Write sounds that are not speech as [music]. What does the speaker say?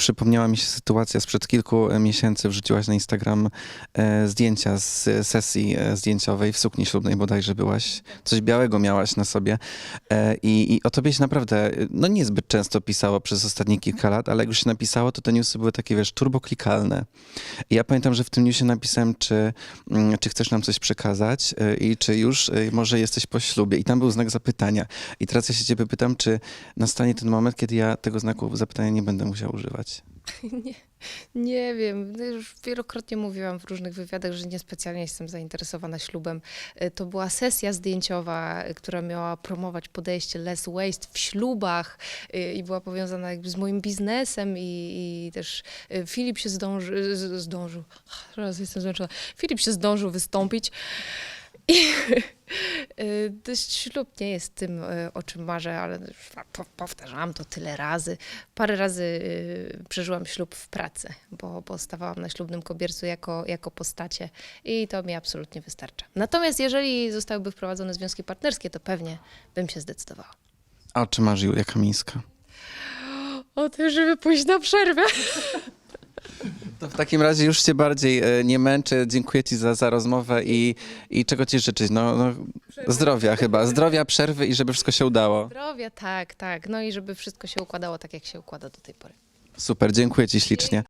przypomniała mi się sytuacja sprzed kilku e, miesięcy. Wrzuciłaś na Instagram e, zdjęcia z e, sesji e, zdjęciowej w sukni ślubnej bodajże byłaś. Coś białego miałaś na sobie. E, i, I o tobie się naprawdę, no niezbyt często pisało przez ostatnie kilka lat, ale jak już się napisało, to te newsy były takie, wiesz, turboklikalne. I ja pamiętam, że w tym newsie napisałem, czy, mm, czy chcesz nam coś przekazać i czy już może jesteś po ślubie. I tam był znak zapytania. I teraz ja się ciebie pytam, czy nastanie ten moment, kiedy ja tego znaku zapytania nie będę musiał używać. [laughs] Nie, nie wiem. No Już wielokrotnie mówiłam w różnych wywiadach, że niespecjalnie jestem zainteresowana ślubem. E, To była sesja zdjęciowa, e, która miała promować podejście less waste w ślubach e, i była powiązana jakby z moim biznesem i, i też Filip się zdąży, zdążył, teraz jestem zmęczona, Filip się zdążył wystąpić. I ślub nie jest tym, e, o czym marzę, ale powtarzałam to tyle razy. Parę razy y, przeżyłam ślub w pracy, bo, bo stawałam na ślubnym kobiercu jako, jako postacie i to mi absolutnie wystarcza. Natomiast jeżeli zostałyby wprowadzone związki partnerskie, to pewnie bym się zdecydowała. A o czym marzy Julia Kamińska? O tym, żeby pójść na przerwę. [laughs] To w takim razie już cię bardziej e, nie męczę. Dziękuję ci za, za rozmowę i, i czego ci życzyć? No, no, zdrowia chyba. Zdrowia, przerwy i żeby wszystko się udało. Zdrowia, tak, tak. No i żeby wszystko się układało tak, jak się układa do tej pory. Super, dziękuję ci ślicznie.